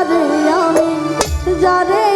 যারে আমি যারে